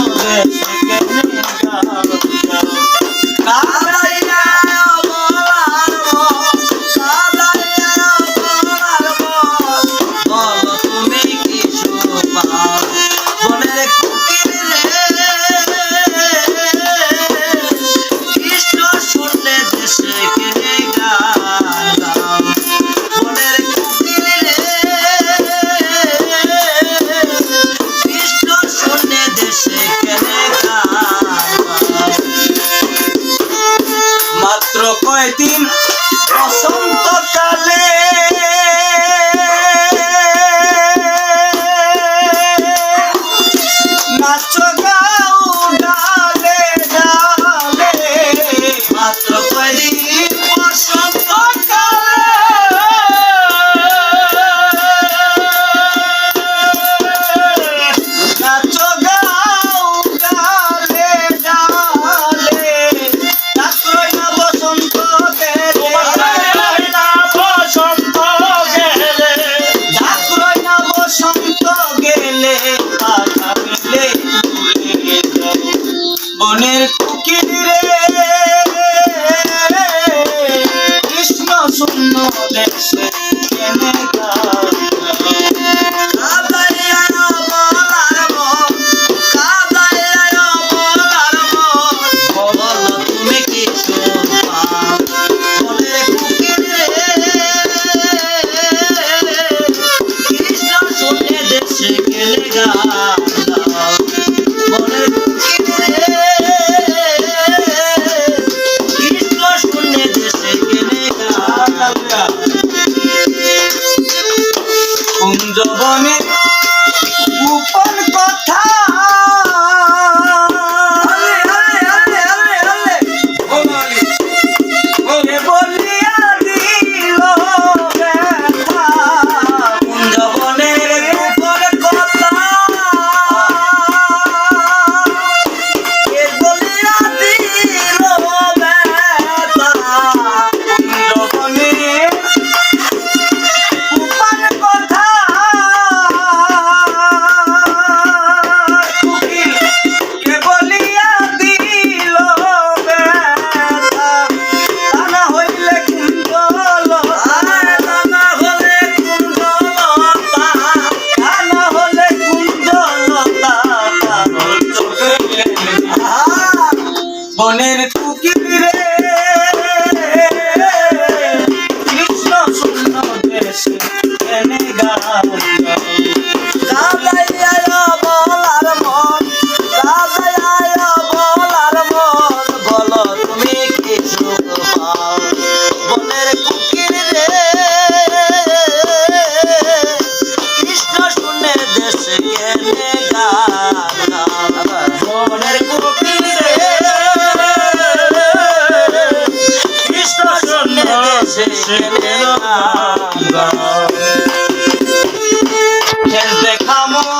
দেশে কেন যাও যাও latino. Nós somos all this. মনের ফকির রে। কৃষ্ণ শূন্য দেশে এনে গান বলার মন বলার মন, বলো তুমি কিছু মনের ফকির খেলতে খামো